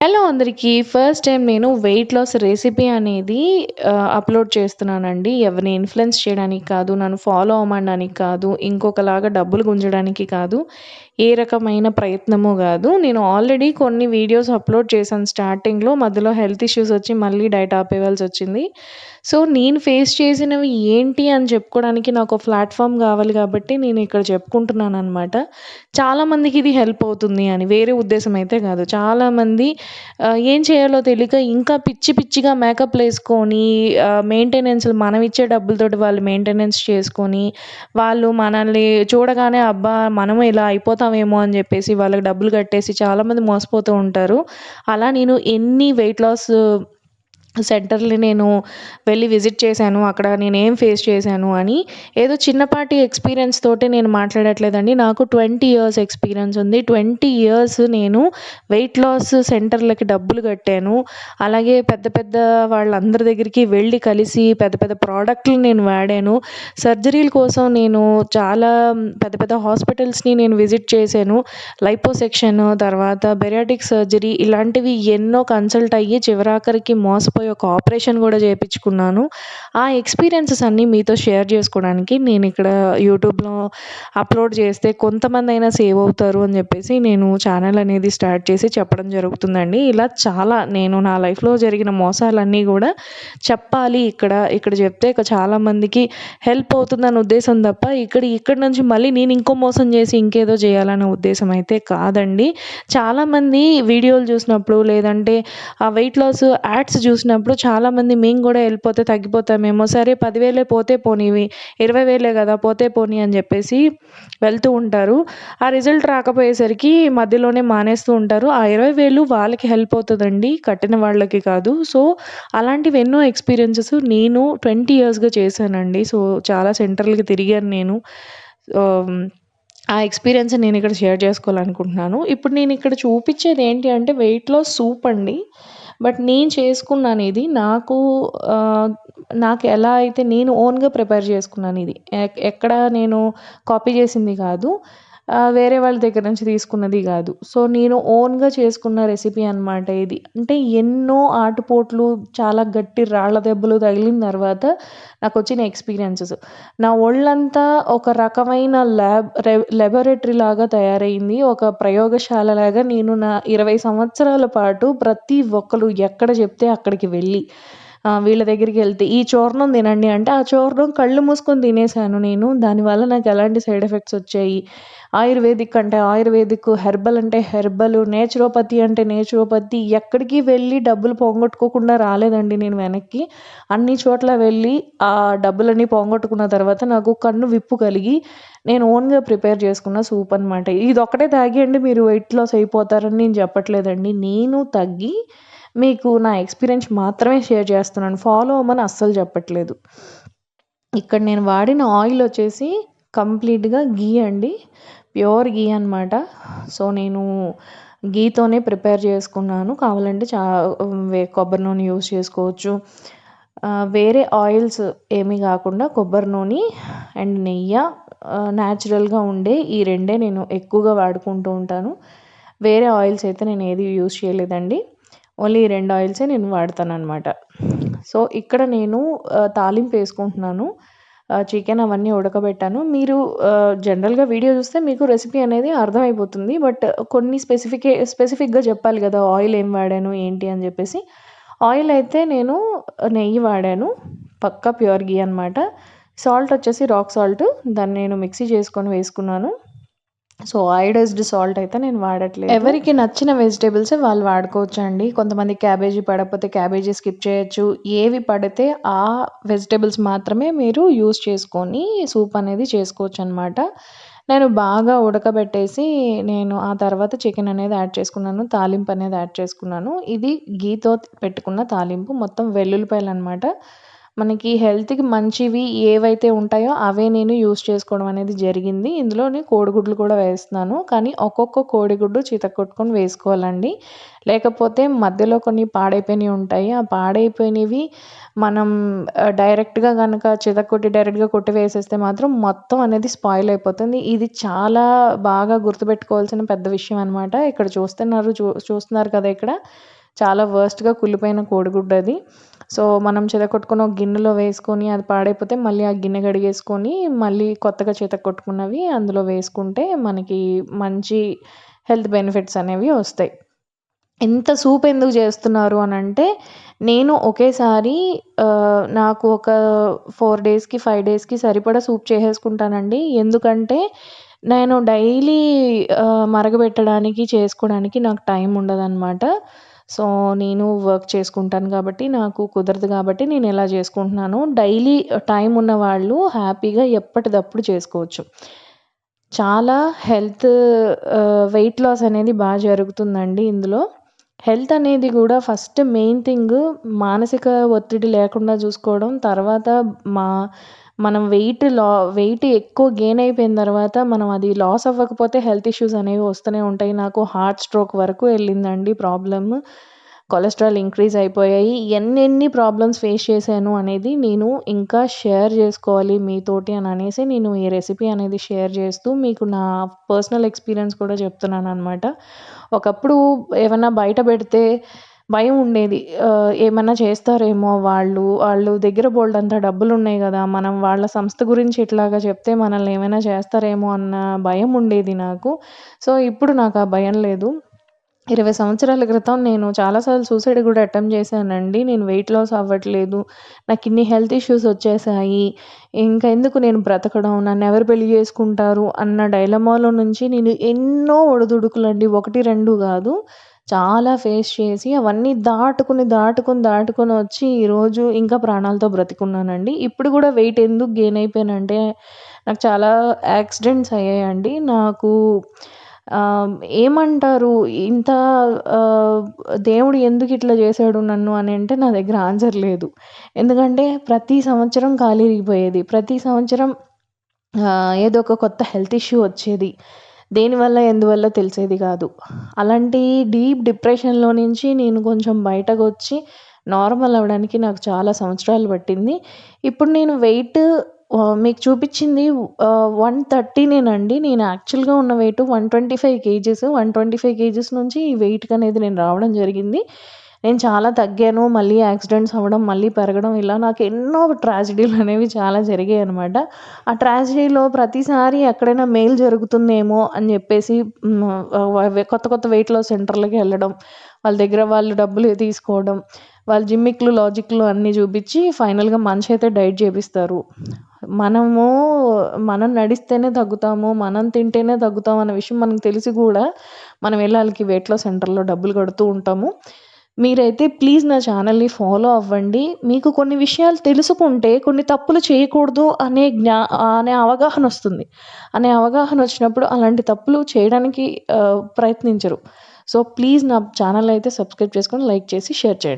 Hello అందరికీ first time నేను weight loss recipe అనేది అప్‌లోడ్ చేస్తున్నానండి. ఎవరిని ఇన్‌ఫ్లుయెన్స్ చేయడానికి కాదు, నన్ను ఫాలో అవ్వడానికి కాదు, ఇంకొకలాగా డబ్బులు గుంజడానికి కాదు, ఏ రకమైన ప్రయత్నము కాదు నేను ఆల్రెడీ కొన్ని వీడియోస్ అప్‌లోడ్ చేశాను స్టార్టింగ్‌లో. మధ్యలో హెల్త్ ఇష్యూస్ వచ్చి మళ్ళీ డైట్ ఆపేయాల్సొచ్చింది. సో, నేను ఫేస్ చేసినవి ఏంటి అని చెప్పుకోవడానికి నాకు ప్లాట్ఫామ్ కావాలి కాబట్టి నేను ఇక్కడ చెప్పుకుంటున్నాను అనమాట చాలామందికి ఇది హెల్ప్ అవుతుంది అని. వేరే ఉద్దేశం అయితే కాదు చాలామంది ఏం చేయాలో తెలియక ఇంకా పిచ్చి పిచ్చిగా మేకప్ వేసుకొని మెయింటెనెన్స్‌లు మనం ఇచ్చే డబ్బులతోటి వాళ్ళు మెయింటెనెన్స్ చేసుకొని, వాళ్ళు మనల్ని చూడగానే అబ్బా! మనము ఇలా అయిపోతామేమో అని చెప్పేసి వాళ్ళకి డబ్బులు కట్టేసి చాలామంది మోసపోతూ ఉంటారు. అలా నేను ఎన్ని వెయిట్ లాస్ సెంటర్‌ని నేను వెళ్ళి విజిట్ చేశాను. అక్కడ నేనేం ఫేస్ చేశాను అని ఏదో చిన్నపాటి ఎక్స్‌పీరియన్స్ తోటే నేను మాట్లాడట్లేదండి. నాకు 20 ఇయర్స్ ఎక్స్‌పీరియన్స్ ఉంది. 20 ఇయర్స్ నేను వెయిట్ లాస్ సెంటర్‌లకి డబ్బులు కట్టాను. అలాగే పెద్ద పెద్ద వాళ్ళందరి దగ్గరికి వెళ్ళి కలిసి పెద్ద పెద్ద ప్రోడక్ట్లు నేను వాడాను. సర్జరీల కోసం నేను చాలా పెద్ద పెద్ద హాస్పిటల్స్‌ని నేను విజిట్ చేశాను. లైపోసెక్షన్ తర్వాత బెరియాటిక్ సర్జరీ ఇలాంటివి ఎన్నో కన్సల్ట్ అయ్యి చివరాఖరికి మోసపోయి ఒక ఆపరేషన్ కూడా చేయించుకున్నాను ఆ ఎక్స్‌పీరియన్సెస్ అన్నీ మీతో షేర్ చేసుకోవడానికి నేను ఇక్కడ యూట్యూబ్‌లో అప్‌లోడ్ చేస్తే కొంతమంది అయినా సేవ్ అవుతారు అని చెప్పేసి నేను ఛానల్ అనేది స్టార్ట్ చేసి చెప్పడం జరుగుతుందండి. ఇలా చాలా నేను నా లైఫ్‌లో జరిగిన మోసాలన్నీ కూడా చెప్పాలి ఇక్కడ. ఇక్కడ చెప్తే ఇక చాలామందికి హెల్ప్ అవుతుందన్న ఉద్దేశం తప్ప ఇక్కడ ఇక్కడ నుంచి మళ్ళీ నేను ఇంకో మోసం చేసి ఇంకేదో చేయాలన్న ఉద్దేశం అయితే కాదండి. చాలామంది వీడియోలు చూసినప్పుడు లేదంటే ఆ వెయిట్ లాస్ యాడ్స్ చూసిన వచ్చినప్పుడు చాలామంది మేము కూడా వెళ్ళిపోతే తగ్గిపోతామేమో, సరే పదివేలే పోతే పోనివి, 20,000 గదా! పోతే పోనీ అని చెప్పేసి వెళ్తూ ఉంటారు. ఆ రిజల్ట్ రాకపోయేసరికి మధ్యలోనే మానేస్తూ ఉంటారు. ఆ ఇరవై వేలు వాళ్ళకి హెల్ప్ అవుతుందండి కట్టిన వాళ్ళకి కాదు. సో, అలాంటివి ఎన్నో ఎక్స్‌పీరియన్సెస్ నేను 20 ఇయర్స్‌గా చేశానండి. సో, చాలా సెంటర్‌లకి తిరిగాను నేను. ఆ ఎక్స్‌పీరియన్స్ నేను ఇక్కడ షేర్ చేసుకోవాలనుకుంటున్నాను. ఇప్పుడు నేను ఇక్కడ చూపించేది ఏంటి అంటే వెయిట్ లాస్ సూప్ అండి. బట్ నేను చేసుకున్నాను ఇది. నాకు నాకు ఎలా అయితే నేను ఓన్‌గా ప్రిపేర్ చేసుకున్నాను ఇది. ఎక్ ఎక్కడ నేను కాపీ చేసింది కాదు వేరే వాళ్ళ దగ్గర నుంచి తీసుకున్నది కాదు సో, నేను ఓన్‌గా చేసుకున్న రెసిపీ అనమాట ఇది. అంటే ఎన్నో ఆటుపోట్లు, చాలా గట్టి రాళ్ళ దెబ్బలు తగిలిన తర్వాత నాకు వచ్చిన ఎక్స్‌పీరియన్సెస్. నా ఒళ్ళంతా ఒక రకమైన ల్యాబ్ లెబొరేటరీ లాగా తయారైంది ఒక ప్రయోగశాల లాగా నేను నా 20 సంవత్సరాల పాటు ప్రతి ఒక్కరు ఎక్కడ చెప్తే అక్కడికి వెళ్ళి వీళ్ళ దగ్గరికి వెళ్తే ఈ చూర్ణం తినండి అంటే ఆ చూర్ణం కళ్ళు మూసుకొని తినేసాను నేను. దానివల్ల నాకు ఎలాంటి సైడ్ ఎఫెక్ట్స్ వచ్చాయి. ఆయుర్వేదిక్ అంటే ఆయుర్వేదిక్, హెర్బల్ అంటే హెర్బల్, నేచురోపతి అంటే నేచురోపతి ఎక్కడికి వెళ్ళి డబ్బులు పోగొట్టుకోకుండా రాలేదండి నేను వెనక్కి. అన్ని చోట్ల వెళ్ళి ఆ డబ్బులన్నీ పోగొట్టుకున్న తర్వాత నాకు కన్ను విప్పు కలిగి నేను ఓన్‌గా ప్రిపేర్ చేసుకున్న సూప్ అనమాట. ఇదొక్కటే తాగేయండి మీరు వెయిట్ లాస్ అయిపోతారని నేను చెప్పట్లేదండి. నేను తగ్గి మీకు నా ఎక్స్‌పీరియన్స్ మాత్రమే షేర్ చేస్తున్నాను. ఫాలో అవ్వమని అస్సలు చెప్పట్లేదు. ఇక్కడ నేను వాడిన ఆయిల్ వచ్చేసి కంప్లీట్‌గా ఘీ అండి. ప్యూర్ ఘీ అనమాట. సో, నేను ఘీతోనే ప్రిపేర్ చేసుకున్నాను. కావాలంటే చా వే కొబ్బరి నూనె యూజ్ చేసుకోవచ్చు. వేరే ఆయిల్స్ ఏమీ కాకుండా కొబ్బరి నూనె అండ్ నెయ్య న్యాచురల్‌గా ఉండే ఈ రెండే నేను ఎక్కువగా వాడుకుంటూ ఉంటాను. వేరే ఆయిల్స్ అయితే నేను ఏది యూజ్ చేయలేదండి. ఓన్లీ ఈ రెండు ఆయిల్సే నేను వాడతాను అనమాట సో, ఇక్కడ నేను తాలింపు వేసుకుంటున్నాను. చికెన్ అవన్నీ ఉడకబెట్టాను. మీరు జనరల్‌గా వీడియో చూస్తే మీకు రెసిపీ అనేది అర్థమైపోతుంది. బట్ కొన్ని స్పెసిఫికే స్పెసిఫిక్‌గా చెప్పాలి కదా ఆయిల్ ఏం వాడాను ఏంటి అని చెప్పేసి ఆయిల్ అయితే నేను నెయ్యి వాడాను. పక్కా ప్యూర్ ఘీ అనమాట. సాల్ట్ వచ్చేసి రాక్ సాల్ట్. దాన్ని నేను మిక్సీ చేసుకొని వేసుకున్నాను. సో, అయోడైజ్డ్ సాల్ట్ అయితే నేను వాడట్లేదు. ఎవరికి నచ్చిన వెజిటేబుల్స్ వాళ్ళు వాడుకోవచ్చండి. కొంతమంది క్యాబేజీ పడకపోతే క్యాబేజీ స్కిప్ చేయొచ్చు. ఏవి పడితే ఆ వెజిటేబుల్స్ మాత్రమే మీరు యూస్ చేసుకొని సూప్ అనేది చేసుకోవచ్చు అనమాట నేను బాగా ఉడకబెట్టేసి నేను ఆ తర్వాత చికెన్ అనేది యాడ్ చేసుకున్నాను. తాలింపు అనేది యాడ్ చేసుకున్నాను. ఇది గీతో పెట్టుకున్న తాలింపు. మొత్తం వెల్లుల్లిపాయలు అనమాట మనకి హెల్త్‌కి మంచివి ఏవైతే ఉంటాయో అవే నేను యూస్ చేసుకోవడం అనేది జరిగింది. ఇందులోని కోడిగుడ్లు కూడా వేస్తున్నాను. కానీ ఒక్కొక్క కోడిగుడ్డు చితక్కొట్టుకొని వేసుకోవాలండి. లేకపోతే మధ్యలో కొన్ని పాడైపోయినవి ఉంటాయి. ఆ పాడైపోయినవి మనం డైరెక్ట్గా డైరెక్ట్‌గా గనక కొట్టి డైరెక్ట్‌గా కొట్టి వేసేస్తే మాత్రం మొత్తం అనేది స్పాయిల్ అయిపోతుంది. ఇది చాలా బాగా గుర్తుపెట్టుకోవాల్సిన పెద్ద విషయం అనమాట. ఇక్కడ చూస్తున్నారు చూ చూస్తున్నారు కదా ఇక్కడ. చాలా వర్స్ట్‌గా కుళ్ళిపోయిన కోడిగుడ్డు అది సో, మనం చేత ఒక గిన్నెలో వేసుకొని అది పాడైపోతే మళ్ళీ ఆ గిన్నె కడిగేసుకొని మళ్ళీ కొత్తగా చితక్కొట్టుకున్నవి అందులో వేసుకుంటే మనకి మంచి హెల్త్ బెనిఫిట్స్ అనేవి వస్తాయి. ఇంత సూప్ ఎందుకు చేస్తున్నారు అనంటే, నేను ఒకేసారి నాకు ఒక ఫోర్ డేస్‌కి, ఫైవ్ డేస్‌కి సరిపడా సూప్ చేసేసుకుంటానండి. ఎందుకంటే, నేను డైలీ మరగబెట్టడానికి, చేసుకోవడానికి నాకు టైం ఉండదనమాట. సో, నేను వర్క్ చేసుకుంటాను కాబట్టి, నాకు కుదరదు కాబట్టి నేను ఇలా చేసుకుంటున్నాను. డైలీ టైం ఉన్న వాళ్ళు హ్యాపీగా ఎప్పటిదప్పుడు చేసుకోవచ్చు. చాలా హెల్త్ వెయిట్ లాస్ అనేది బాగా జరుగుతుందండి ఇందులో. హెల్త్ అనేది కూడా ఫస్ట్ మెయిన్ థింగ్ మానసిక ఒత్తిడి లేకుండా చూసుకోవడం. తర్వాత మా మనం వెయిట్ లా వెయిట్ ఎక్కువ గెయిన్ అయిపోయిన తర్వాత మనం అది లాస్ అవ్వకపోతే హెల్త్ ఇష్యూస్ అనేవి వస్తూనే ఉంటాయి. నాకు హార్ట్ స్ట్రోక్ వరకు వెళ్ళిందండి ప్రాబ్లమ్. కొలెస్ట్రాల్ ఇంక్రీజ్ అయిపోయాయి. ఎన్నెన్ని ప్రాబ్లమ్స్ ఫేస్ చేశాను అనేది నేను ఇంకా షేర్ చేసుకోవాలి మీతోటి అని అనేసి నేను ఈ రెసిపీ అనేది షేర్ చేస్తూ మీకు నా పర్సనల్ ఎక్స్‌పీరియన్స్ కూడా చెప్తున్నాను అనమాట ఒకప్పుడు ఏమైనా బయట పెడితే భయం ఉండేది. ఏమైనా ఏమన్నా చేస్తారేమో వాళ్ళు, వాళ్ళు దగ్గర బోల్డంతా డబ్బులు ఉన్నాయి కదా మనం వాళ్ళ సంస్థ గురించి ఇట్లాగా చెప్తే మనల్ని ఏమైనా చేస్తారేమో అన్న భయం ఉండేది నాకు. సో, ఇప్పుడు నాకు ఆ భయం లేదు. 20 సంవత్సరాల క్రితం నేను చాలా సార్లు సూసైడ్ కూడా అటెంప్ట్ చేశానండి. నేను వెయిట్ లాస్ అవ్వట్లేదు. నాకు ఇన్ని హెల్త్ ఇష్యూస్ వచ్చేసాయి. ఇంకా ఎందుకు నేను బ్రతకడం, నన్ను ఎవరు పెళ్ళి చేసుకుంటారు అన్న డైలమాలో నుంచి నేను ఎన్నో ఒడిదుడుకులండి. ఒకటి రెండు కాదు చాలా ఫేస్ చేసి అవన్నీ దాటుకొని, దాటుకొని, దాటుకొని వచ్చి ఈరోజు ఇంకా ప్రాణాలతో బ్రతికున్నానండి. ఇప్పుడు కూడా వెయిట్ ఎందుకు గెయిన్ అయిపోయానంటే, నాకు చాలా యాక్సిడెంట్స్ అయ్యాయండి. నాకు ఏమంటారు ఇంత దేవుడు ఎందుకు ఇట్లా చేశాడు నన్ను అని అంటే నా దగ్గర ఆన్సర్ లేదు. ఎందుకంటే ప్రతి సంవత్సరం కాలిరిగిపోయేది. ప్రతి సంవత్సరం ఏదో ఒక కొత్త హెల్త్ ఇష్యూ వచ్చేది. దేనివల్ల, ఎందువల్ల తెలిసేది కాదు. అలాంటి డీప్ డిప్రెషన్‌లో నుంచి నేను కొంచెం బయటకు వచ్చి నార్మల్ అవ్వడానికి నాకు చాలా సంవత్సరాలు పట్టింది. ఇప్పుడు నేను వెయిట్ మీకు చూపిచ్చింది ఆహ్, 130 నేనండి. నేను యాక్చువల్‌గా ఉన్న వెయిట్ 125 కేజీస్. 125 కేజీస్ నుంచి ఈ వెయిట్‌కనేది నేను రావడం జరిగింది. నేను చాలా తగ్గాను. మళ్ళీ యాక్సిడెంట్స్ అవ్వడం, మళ్ళీ పెరగడం ఇలా నాకు ఎన్నో ట్రాజిడీలు అనేవి చాలా జరిగాయి అనమాట ఆ ట్రాజిడీలో ప్రతిసారి ఎక్కడైనా మేలు జరుగుతుందేమో అని చెప్పేసి కొత్త కొత్త వెయిట్ లాస్ సెంటర్‌లకి వెళ్ళడం. వాళ్ళ దగ్గర వాళ్ళు డబ్బులు తీసుకోవడం. వాళ్ళు జిమ్మిక్‌లు, లాజిక్‌లు అన్నీ చూపించి ఫైనల్‌గా మనిషి అయితే డైట్ చేపిస్తారు. మనము మనం నడిస్తేనే తగ్గుతాము, మనం తింటేనే తగ్గుతాం అన్న విషయం మనకు తెలిసి కూడా మనం వెళ్ళాలి ఆళ్ళకి వెయిట్ లాస్ సెంటర్‌లో డబ్బులు కడుతూ ఉంటాము. మీరైతే ప్లీజ్ నా ఛానల్‌ని ఫాలో అవ్వండి. మీకు కొన్ని విషయాలు తెలుసుకుంటే కొన్ని తప్పులు చేయకూడదు అనే జ్ఞా అనే అవగాహన వస్తుంది. అనే అవగాహన వచ్చినప్పుడు అలాంటి తప్పులు చేయడానికి ప్రయత్నించరు. సో, ప్లీజ్ నా ఛానల్ అయితే సబ్స్క్రైబ్ చేసుకొని, లైక్ చేసి, షేర్ చేయండి.